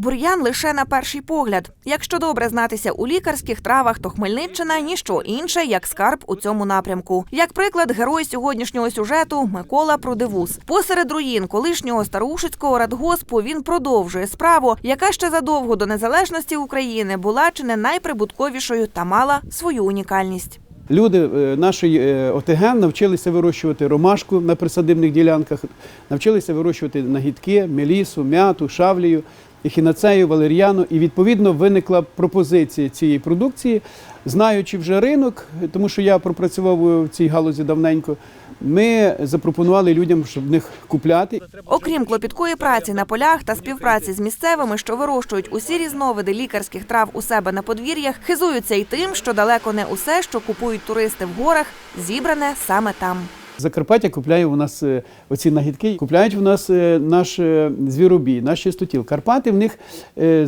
Бур'ян лише на перший погляд. Якщо добре знатися у лікарських травах, то Хмельниччина ніщо інше, як скарб у цьому напрямку. Як приклад, герой сьогоднішнього сюжету Микола Продивус. Посеред руїн колишнього староушицького радгоспу він продовжує справу, яка ще задовго до незалежності України була чи не найприбутковішою та мала свою унікальність. Люди е, нашої е, ОТГ навчилися вирощувати ромашку на присадибних ділянках, навчилися вирощувати нагідки, мелісу, м'яту, шавлію, ехінацею, валер'яну. І відповідно виникла пропозиція цієї продукції, знаючи вже ринок, тому що я пропрацював в цій галузі давненько. Ми запропонували людям, щоб них купляти. Окрім клопіткої праці на полях та співпраці з місцевими, що вирощують усі різновиди лікарських трав у себе на подвір'ях, хизуються й тим, що далеко не усе, що купують туристи в горах, зібране саме там. Закарпаття купляє у нас е, оці нагідки, купляють у нас е, наш е, звіробій, наш чистотіл. Карпати в них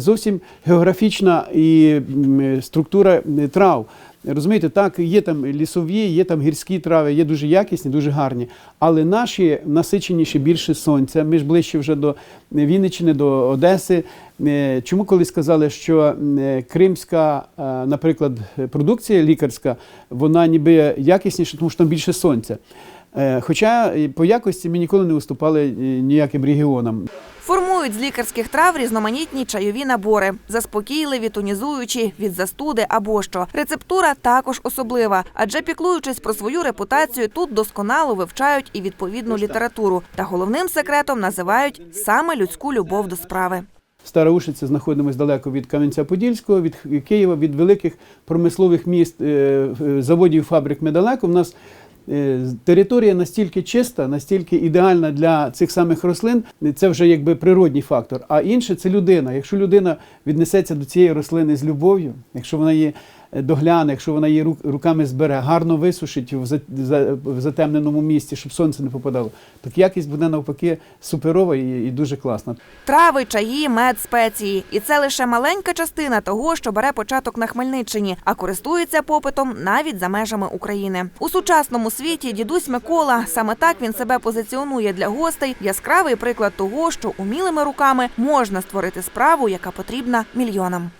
зовсім географічна і структура трав. Розумієте, так, є там лісові, є там гірські трави, є дуже якісні, дуже гарні. Але наші насиченіші більше сонця. Ми ж ближче вже до Вінниччини, до Одеси. Чому колись сказали, що кримська, наприклад, продукція лікарська, вона ніби якісніша, тому що там більше сонця. Е, Хоча по якості ми ніколи не виступали е, ніяким регіонам. Формують з лікарських трав різноманітні чайові набори, заспокійливі, тонізуючі, від застуди або що. Рецептура також особлива, адже піклуючись про свою репутацію, тут досконало вивчають і відповідну літературу. Та головним секретом називають саме людську любов до справи. Староушиці знаходимося далеко від Кам'янця-Подільського, від Києва, від великих промислових міст, е, заводів, фабрик ми далеко. У нас територія настільки чиста, настільки ідеальна для цих самих рослин, це вже якби природній фактор. А інше це людина. Якщо людина віднесеться до цієї рослини з любов'ю, якщо вона її е, догляне, якщо вона її рук- руками збере, гарно висушить в за- за- в затемненому місці, щоб сонце не попадало, так якість буде навпаки суперова і дуже класна. Трави, чаї, мед, спеції. І це лише маленька частина того, що бере початок на Хмельниччині, а користується попитом навіть за межами України. У сучасному світі дідусь Микола саме так він себе позиціонує для гостей. Яскравий приклад того, що умілими руками можна створити справу, яка потрібна мільйонам.